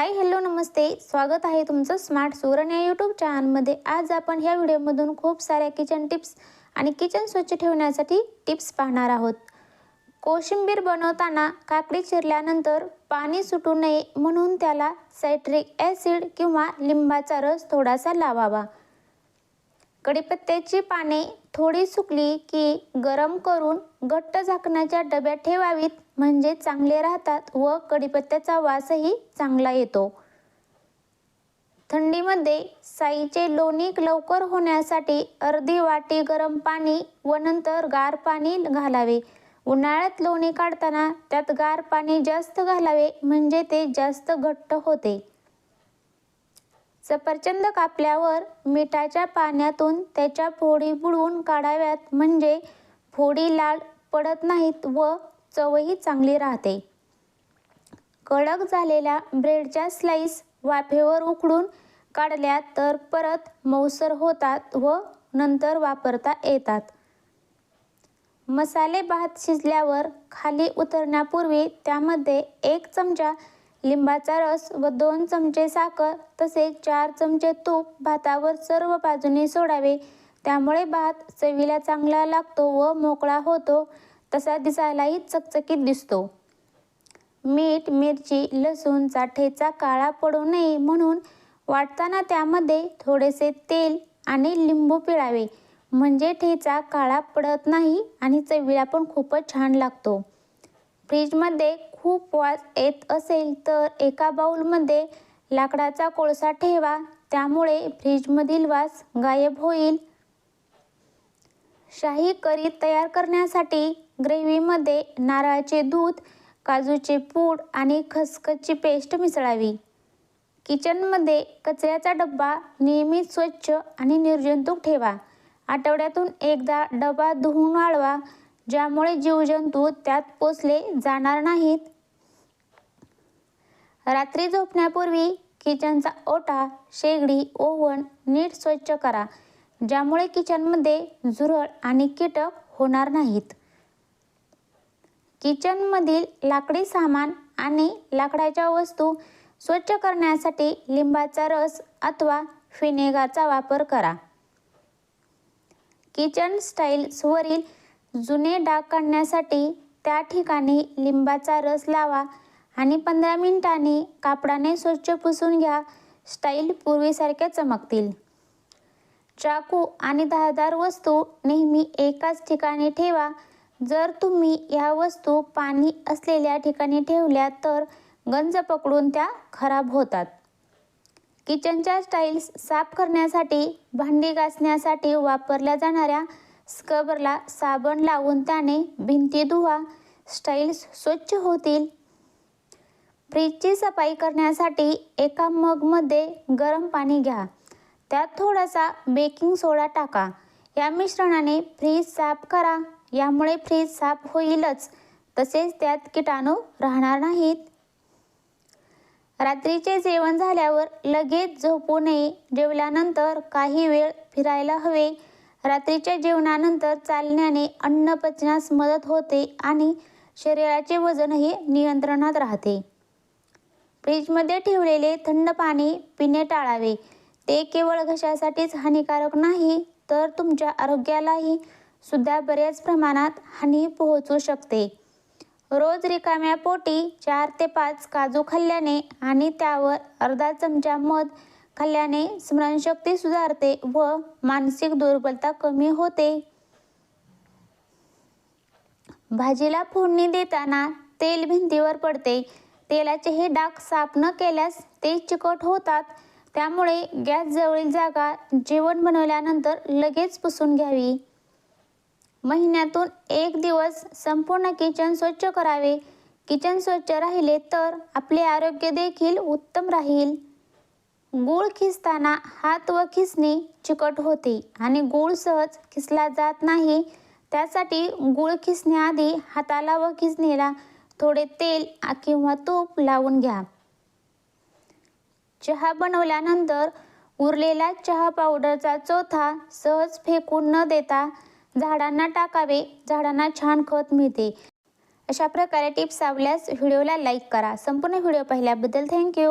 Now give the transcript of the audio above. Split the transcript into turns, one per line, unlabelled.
Hi hello नमस्ते. स्वागत आहे तुमचं स्मार्ट सुरण या यूट्यूब चॅनलमध्ये आज आपण ह्या व्हिडिओमधून खूप साऱ्या किचन टिप्स आणि किचन स्वच्छ ठेवण्यासाठी टिप्स पाहणार आहोत. कोशिंबीर बनवताना काकडी चिरल्यानंतर पाणी सुटू नये म्हणून त्याला सायट्रिक ॲसिड किंवा लिंबाचा रस थोडासा लावावा. कढीपत्त्याची पाने थोडी सुकली की गरम करून घट्ट झाकण्याच्या डब्यात ठेवावीत. म्हणजे चांगले राहतात व कढीपत्त्याचा वासही चांगला येतो. थंडीमध्ये साईचे लोणी लवकर होण्यासाठी अर्धी वाटी गरम पाणी व नंतर गार पाणी घालावे. उन्हाळ्यात लोणी काढताना त्यात गार पाणी जास्त घालावे म्हणजे ते जास्त घट्ट होते. सफरचंद कापल्यावर मिठाच्या पाण्यातून त्याच्या फोडी बुडवून काढाव्यात म्हणजे फोडी लाल पडत नाहीत व चवही चांगली राहते. कडक झालेल्या ब्रेडच्या स्लाईस वाफेवर उकडून काढल्या तर परत मऊसर होतात व नंतर वापरता येतात. मसाले भात शिजल्यावर खाली उतरण्यापूर्वी त्यामध्ये एक चमचा लिंबाचा रस व दोन चमचे साखर तसेच चार चमचे तूप भातावर सर्व बाजूने सोडावे. त्यामुळे भात चवीला चांगला लागतो व मोकळा होतो. तसा दिसायलाही चकचकीत दिसतो. मीठ मिरची लसूणचा ठेचा काळा पडू नये म्हणून वाटताना त्यामध्ये थोडेसे तेल आणि लिंबू पिळावे. म्हणजे ठेचा काळा पडत नाही आणि चवीला पण खूपच छान लागतो. फ्रीजमध्ये खूप वास येत असेल तर एका बाऊलमध्ये लाकडाचा कोळसा ठेवा. त्यामुळे फ्रीजमधील वास गायब होईल. शाही करी तयार करण्यासाठी ग्रेव्हीमध्ये नारळाचे दूध काजूचे पूड आणि खसखसची पेस्ट मिसळावी. किचनमध्ये कचऱ्याचा डब्बा नेहमी स्वच्छ आणि निर्जंतुक ठेवा. आठवड्यातून एकदा डबा धुवून वाळवा ज्यामुळे जीवजंतू त्यात पोचले जाणार नाहीत. रात्री झोपण्यापूर्वी किचनचा ओटा शेगडी ओव्हन नीट स्वच्छ करा. ज्यामुळे किचनमध्ये झुरळ आणि कीटक होणार नाहीत. किचनमधील लाकडी सामान आणि लाकडाच्या वस्तू स्वच्छ करण्यासाठी लिंबाचा रस अथवा फिनेगाचा वापर करा. किचन स्टाईल्सवरील जुने डाग काढण्यासाठी त्या ठिकाणी लिंबाचा रस लावा आणि पंधरा मिनिटांनी कापडाने स्वच्छ पुसून घ्या. स्टाईल पूर्वीसारख्या चमकतील. चाकू आणि धारदार वस्तू नेहमी एकाच ठिकाणी ठेवा. जर तुम्ही ह्या वस्तू पाणी असलेल्या ठिकाणी ठेवल्या तर गंज पकडून त्या खराब होतात. किचनच्या स्टाईल्स साफ करण्यासाठी भांडी घासण्यासाठी वापरल्या जाणाऱ्या स्क्रबरला साबण लावून त्याने भिंती धुवा. स्टाईल्स स्वच्छ होतील. फ्रीजची सफाई करण्यासाठी एका मगमध्ये गरम पाणी घ्या. त्यात थोडासा बेकिंग सोडा टाका. या मिश्रणाने फ्रीज साफ करा. यामुळे फ्रीज साफ होईलच. तसेच त्यात किटाणू राहणार नाहीत. रात्रीचे जेवण झाल्यावर लगेच झोपू नये. जेवल्यानंतर काही वेळ फिरायला हवे. रात्रीच्या जेवणानंतर चालण्याने अन्न पचण्यास मदत होते आणि शरीराचे वजनही नियंत्रणात राहते. फ्रीजमध्ये ठेवलेले थंड पाणी पिणे टाळावे. ते केवळ घशासाठीच हानिकारक नाही तर तुमच्या आरोग्यालाही सुद्धा बऱ्याच प्रमाणात हानी पोहोचू शकते. रोज रिकाम्या पोटी चार ते पाच काजू खाल्ल्याने आणि त्यावर अर्धा चमचा मध खाल्ल्याने स्मरणशक्ती सुधारते व मानसिक दुर्बलता कमी होते. भाजीला फोडणी देताना तेल भिंतीवर पडते. तेलाचे हे डाग साफ न केल्यास ते चिकट होतात. त्यामुळे गॅस जवळील जागा जेवण बनवल्यानंतर लगेच पुसून घ्यावी. महिन्यातून एक दिवस संपूर्ण किचन स्वच्छ करावे. किचन स्वच्छ राहिले तर आपले आरोग्य देखील उत्तम राहील. गूळ खिसताना हात व खिसणी चिकट होते आणि गूळ सहज खिसला जात नाही. त्यासाठी गूळ खिसण्याआधी हाताला व खिसणीला थोडे तेल किंवा तूप लावून घ्या. चहा बनवल्यानंतर उरलेला चहा पावडरचा चोथा सहज फेकून न देता झाडांना टाकावे झाडांना छान खत मिळते. अशा प्रकारे टिप्स आवल्यास व्हिडिओला लाईक करा. संपूर्ण व्हिडिओ पाहिल्याबद्दल थँक्यू